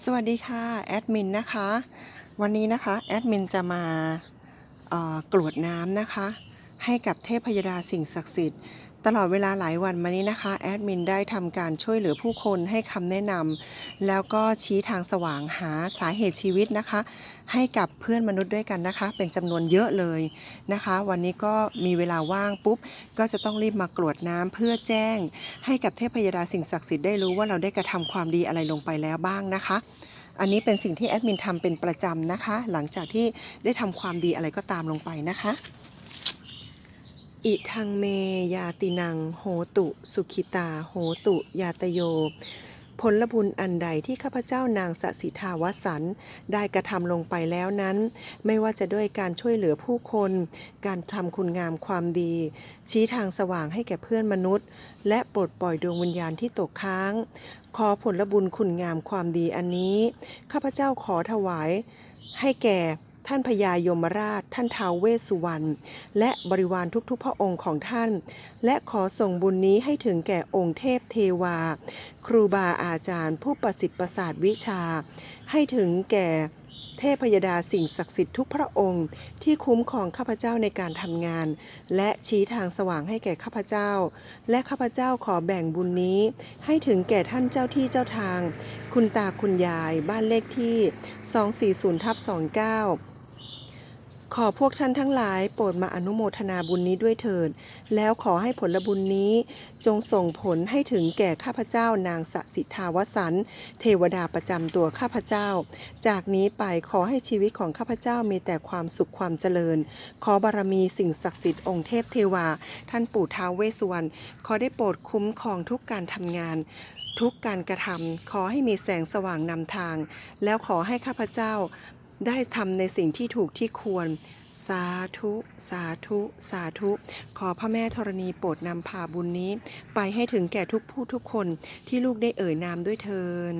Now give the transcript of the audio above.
สวัสดีค่ะแอดมินนะคะ วันนี้นะคะแอดมินจะมากรวดน้ำนะคะ ให้กับเทพยดาสิ่งศักดิ์สิทธิ์ ตลอดเวลาหลายวันมานี้นะคะแอดมินได้ทำการช่วยเหลือผู้คนให้คำแนะนำแล้วก็ชี้ทางสว่างหาสาเหตุชีวิตนะคะ ให้กับเพื่อนมนุษย์ด้วยกันนะคะ เป็นจำนวนเยอะเลยนะคะ วันนี้ก็มีเวลาว่างปุ๊บ ก็จะต้องรีบมากรวดน้ำเพื่อแจ้ง ให้กับเทพยดาสิ่งศักดิ์สิทธิ์ได้รู้ว่าเราได้กระทำความดีอะไรลงไปแล้วบ้างนะคะอันนี้เป็นสิ่งที่แอดมินทำเป็นประจำนะคะ หลังจากที่ได้ทำความดีอะไรก็ตามลงไปนะคะ อิทังเมยาตินัง โหตุ สุขิตา โหตุ ยาตโย ผลบุญอันใดที่ข้าพเจ้านางสสิทาวสัน ได้กระทำลงไปแล้วนั้น ไม่ว่าจะด้วยการช่วยเหลือผู้คน การทำคุณงามความดี ชี้ทางสว่างให้แก่เพื่อนมนุษย์ และปลดปล่อยดวงวิญญาณที่ตกค้าง ขอผลบุญคุณงามความดีอันนี้ ข้าพเจ้าขอถวายให้แก่ ท่านพญายมราช ท่านท้าวเวสสุวรรณ และบริวารทุกๆ พระองค์ของท่าน และขอส่งบุญนี้ให้ถึงแก่องค์เทพเทวา ครูบาอาจารย์ผู้ประสิทธิ์ประสาทวิชา ให้ถึงแก่ เทพยดาสิ่งศักดิ์สิทธิ์ทุกพระองค์ที่คุ้มครองข้าพเจ้าในการทำงาน และชี้ทางสว่างให้แก่ข้าพเจ้า และข้าพเจ้าขอแบ่งบุญนี้ ให้ถึงแก่ท่านเจ้าที่เจ้าทาง คุณตาคุณยายบ้านเลขที่ 240ทับ29 ขอพวกท่านทั้งหลายโปรดมาอนุโมทนาบุญนี้ด้วยเถิด แล้วขอให้ผลบุญนี้จงส่งผลให้ถึงแก่ข้าพเจ้านางสสิทาวสัน เทวดาประจำตัวข้าพเจ้า จากนี้ไปขอให้ชีวิตของข้าพเจ้ามีแต่ความสุขความเจริญ ขอบารมีสิ่งศักดิ์สิทธิ์องค์เทพเทวา ท่านปู่ท้าวเวสสุวรรณขอได้โปรดคุ้มครองทุกการทำงานทุกการกระทำขอให้มีแสงสว่างนำทาง แล้วขอให้ข้าพเจ้า ได้ทำในสิ่งที่ถูกที่ควร สาธุ สาธุ สาธุ ขอพระแม่ธรณีโปรดนำพาบุญนี้ ไปให้ถึงแก่ทุกผู้ทุกคนที่ลูกได้เอ่ยนามด้วยเทิน